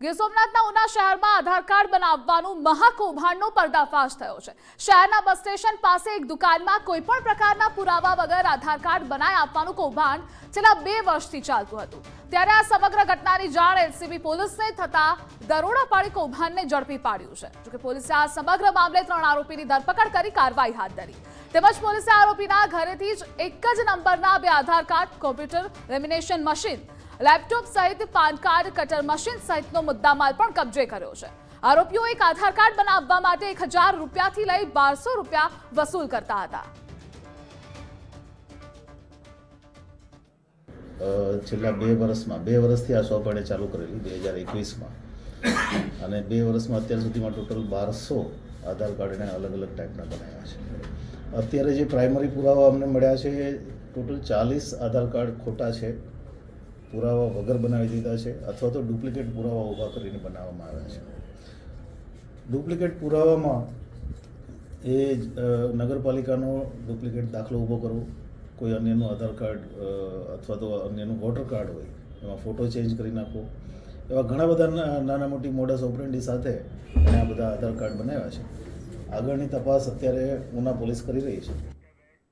ગીર સોમનાથના ઉના શહેરમાં આધાર કાર્ડ બનાવવાનું મહાકૌભાંડનો પર્દાફાશ થયો છે. શહેરના બસ સ્ટેશન પાસે એક દુકાનમાં કોઈ પણ પ્રકારના પુરાવા વગર આધાર કાર્ડ બનાવી આપવાનું કૌભાંડ છેલ્લા બે વર્ષથી ચાલતું હતું. ત્યારે આ સમગ્ર ઘટનાની જાણ એલસીબી પોલીસને થતા દરોડા પાડી કૌભાંડને ઝડપી પાડ્યું છે. જોકે પોલીસે આ સમગ્ર મામલે ત્રણ આરોપીની ધરપકડ કરી કાર્યવાહી હાથ ધરી. તેમજ પોલીસે આરોપીના ઘરેથી જ એક જ નંબરના બે Aadhaar card, computer lamination machine laptop સહિત પાન કાર્ડ, કટર મશીન સહિતનો મુદ્દામાલ પણ કબજે કર્યો છે. આરોપીઓ એક આધાર કાર્ડ બનાવવા માટે એક હજાર રૂપિયાથી લઈ બારસો રૂપિયા વસૂલ કરતા હતા. છેલ્લા બે વર્ષમાં, બે વર્ષથી આ શોપ ચાલુ કરેલી, બે હજાર એકવીસમાં. અને બે વર્ષમાં અત્યાર સુધીમાં ટોટલ બારસો આધાર કાર્ડ એને અલગ અલગ ટાઈપના બનાવ્યા છે. અત્યારે જે પ્રાઇમરી પુરાવા અમને મળ્યા છે, એ ટોટલ ચાલીસ આધાર કાર્ડ ખોટા છે. પુરાવા વગર બનાવી દીધા છે અથવા તો ડુપ્લિકેટ પુરાવા ઊભા કરીને બનાવવામાં આવ્યા છે. ડુપ્લિકેટ પુરાવામાં એ નગરપાલિકાનો ડુપ્લિકેટ દાખલો ઊભો કરવો, કોઈ અન્યનું આધાર કાર્ડ અથવા તો અન્યનું વોટર કાર્ડ હોય, એમાં ફોટો ચેન્જ કરી નાખવો, એવા ઘણા બધા નાના મોટી મોડસ ઓપરેન્ડી સાથે આ બધા આધાર કાર્ડ બનાવ્યા છે. આગળની તપાસ અત્યારે ઉના પોલીસ કરી રહી છે.